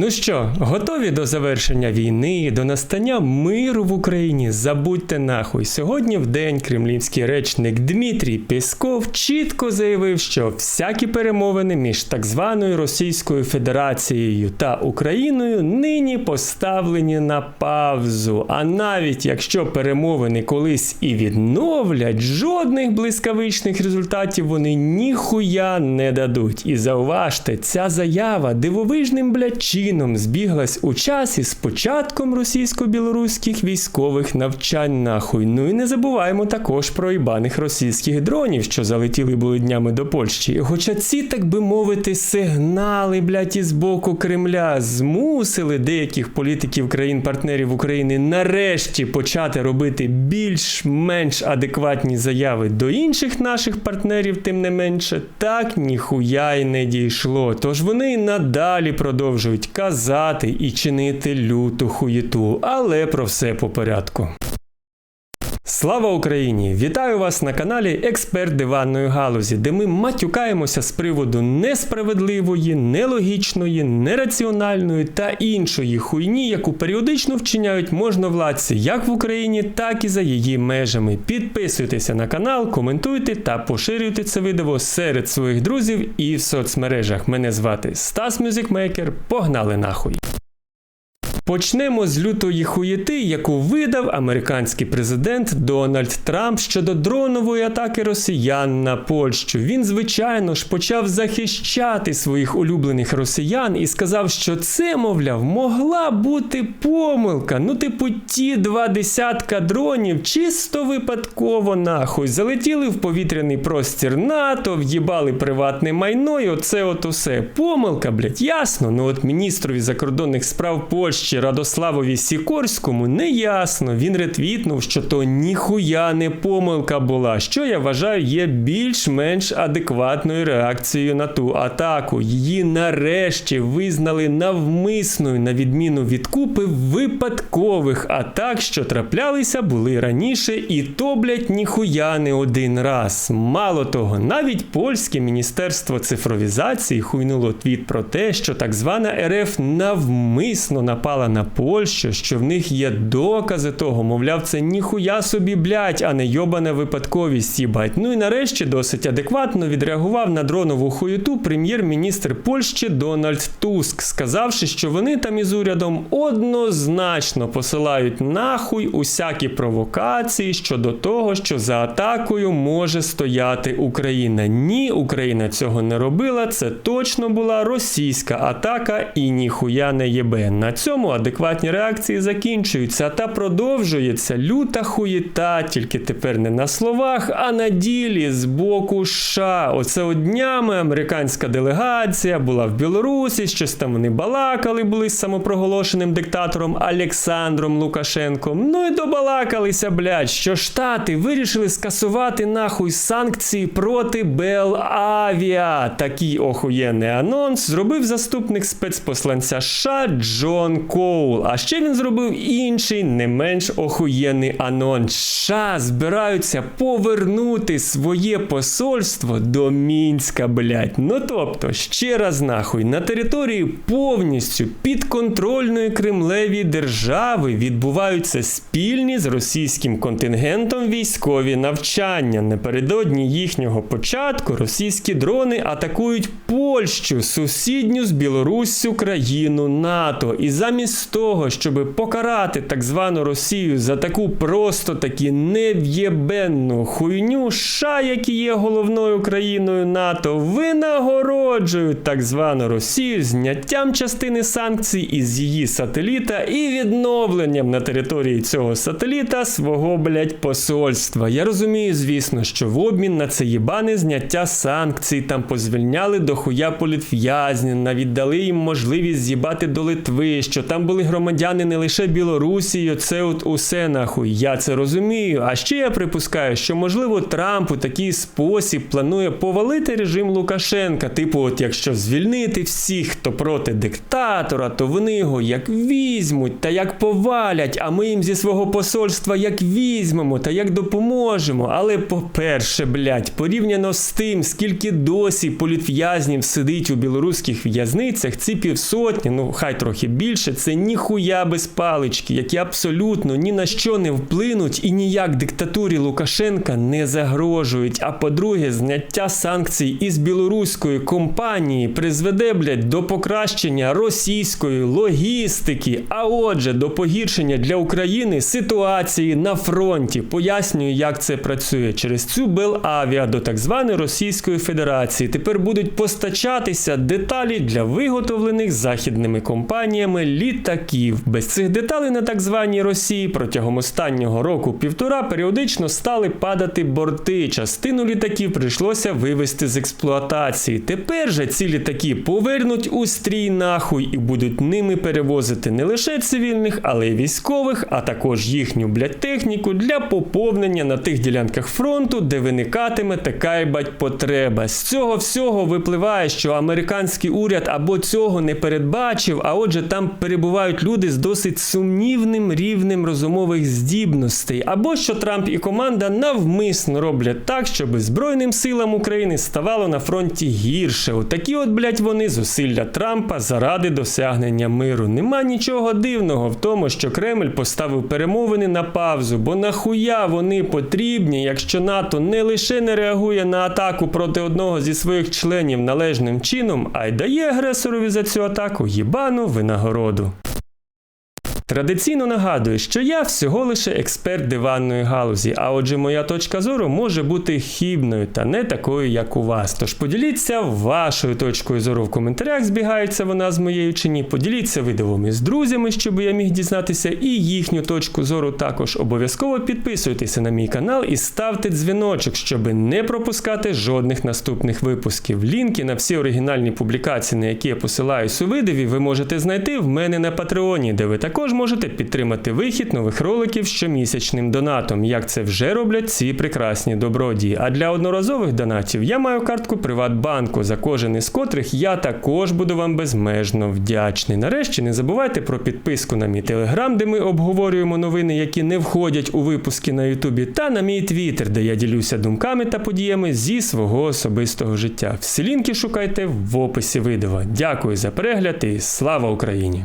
Ну що, готові до завершення війни, до настання миру в Україні? Забудьте нахуй. Сьогодні в день кремлівський речник Дмитрій Пєсков чітко заявив, що всякі перемовини між так званою Російською Федерацією та Україною нині поставлені на паузу. А навіть якщо перемовини колись і відновлять, жодних блискавичних результатів вони ніхуя не дадуть. І зауважте, ця заява дивовижним блядь, чином збіглась у часі з початком російсько-білоруських військових навчань нахуй. Ну і не забуваємо також про ібаних російських дронів, що залетіли були днями до Польщі. Хоча ці, так би мовити, сигнали, блядь, із боку Кремля змусили деяких політиків країн-партнерів України нарешті почати робити більш-менш адекватні заяви до інших наших партнерів, тим не менше, так ніхуя й не дійшло. Тож вони надалі продовжують казати і чинити люту хуєту, але про все по порядку. Слава Україні! Вітаю вас на каналі Експерт диванної галузі, де ми матюкаємося з приводу несправедливої, нелогічної, нераціональної та іншої хуйні, яку періодично вчиняють можновладці як в Україні, так і за її межами. Підписуйтеся на канал, коментуйте та поширюйте це відео серед своїх друзів і в соцмережах. Мене звати Стас Мюзикмейкер. Погнали нахуй! Почнемо з лютої хуєти, яку видав американський президент Дональд Трамп щодо дронової атаки росіян на Польщу. Він, звичайно ж, почав захищати своїх улюблених росіян і сказав, що це, мовляв, могла бути помилка. Ну, типу, ті два десятка дронів чисто випадково нахуй залетіли в повітряний простір НАТО, в'їбали приватне майно, і оце от усе. Помилка, блять, ясно. Ну от міністрові закордонних справ Польщі. Радославові Сікорському не ясно. Він ретвітнув, що то ніхуя не помилка була, що я вважаю є більш-менш адекватною реакцією на ту атаку. Її нарешті визнали навмисною, на відміну від купи випадкових атак, що траплялися були раніше, і то, блять, ніхуя не один раз. Мало того, навіть польське міністерство цифровізації хуйнуло твіт про те, що так звана РФ навмисно напала на Польщу, що в них є докази того, мовляв, це ніхуя собі блять, а не йобана випадковість їбать. Ну і нарешті досить адекватно відреагував на дронову хуєту прем'єр-міністр Польщі Дональд Туск, сказавши, що вони там із урядом однозначно посилають нахуй усякі провокації щодо того, що за атакою може стояти Україна. Ні, Україна цього не робила. Це точно була російська атака і ніхуя не єбе. На цьому адекватні реакції закінчуються, та продовжується люта хуєта, тільки тепер не на словах, а на ділі з боку США. Оце от днями американська делегація була в Білорусі, щось там вони балакали, були з самопроголошеним диктатором Олександром Лукашенком. Ну і добалакалися, блядь, що Штати вирішили скасувати нахуй санкції проти Белавіа. Такий охуєнний анонс зробив заступник спецпосланця США Джон Коул. А ще він зробив інший, не менш охуєнний анонс. США збираються повернути своє посольство до Мінська, блядь. Ну тобто, ще раз нахуй, на території повністю підконтрольної Кремлеві держави відбуваються спільні з російським контингентом військові навчання. Напередодні їхнього початку російські дрони атакують Польщу, сусідню з Білоруссю країну НАТО. І замість того, щоб покарати так звану Росію за таку просто таки нев'єбенну хуйню, США, які є головною країною НАТО, винагороджують так звану Росію зняттям частини санкцій із її сателіта і відновленням на території цього сателіта свого блять посольства. Я розумію, звісно, що в обмін на це єбане зняття санкцій там позвільняли до хуя політв'язнів, навіть дали їм можливість з'їбати до Литви, що там були громадяни не лише Білорусі, це от усе нахуй. Я це розумію. А ще я припускаю, що можливо Трамп у такий спосіб планує повалити режим Лукашенка. Типу, от якщо звільнити всіх, хто проти диктатора, то вони його як візьмуть та як повалять, а ми їм зі свого посольства як візьмемо та як допоможемо. Але по-перше, блядь, порівняно з тим, скільки досі політв'язнів сидить у білоруських в'язницях, ці півсотні, ну хай трохи більше, це ніхуя без палички, які абсолютно ні на що не вплинуть і ніяк диктатурі Лукашенка не загрожують. А по-друге, зняття санкцій із білоруської компанії призведе, блядь, до покращення російської логістики, а отже, до погіршення для України ситуації на фронті. Пояснюю, як це працює. Через цю Белавіа до так званої Російської Федерації тепер будуть постачатися деталі для виготовлених західними компаніями літаків. Без цих деталей на так званій Росії протягом останнього року півтора періодично стали падати борти. Частину літаків прийшлося вивести з експлуатації. Тепер же ці літаки повернуть у стрій нахуй і будуть ними перевозити не лише цивільних, але й військових, а також їхню блядь, техніку для поповнення на тих ділянках фронту, де виникатиме така бать потреба. З цього всього випливає, що американський уряд або цього не передбачив, а отже, там перебувають люди з досить сумнівним рівнем розумових здібностей, або що Трамп і команда навмисно роблять так, щоб Збройним силам України ставало на фронті гірше. Отакі от, блядь, вони зусилля Трампа заради досягнення миру. Нема нічого дивного в тому, що Кремль поставив перемовини на паузу, бо нахуя вони потрібні, якщо НАТО не лише не реагує на атаку проти одного зі своїх членів належним чином, а й дає агресорові за цю атаку їбану винагороду. Традиційно нагадую, що я всього лише експерт диванної галузі, а отже, моя точка зору може бути хібною та не такою, як у вас. Тож поділіться вашою точкою зору в коментарях, збігається вона з моєю чи ні. Поділіться відео із друзями, щоб я міг дізнатися і їхню точку зору. Також обов'язково підписуйтеся на мій канал і ставте дзвіночок, щоб не пропускати жодних наступних випусків. Лінки на всі оригінальні публікації, на які я посилаюсь у видові, ви можете знайти в мене на Патреоні, де ви також можете підтримати вихід нових роликів щомісячним донатом, як це вже роблять ці прекрасні добродії. А для одноразових донатів я маю картку Приватбанку, за кожен із котрих я також буду вам безмежно вдячний. Нарешті не забувайте про підписку на мій телеграм, де ми обговорюємо новини, які не входять у випуски на Ютубі, та на мій твіттер, де я ділюся думками та подіями зі свого особистого життя. Всі лінки шукайте в описі відео. Дякую за перегляд і слава Україні!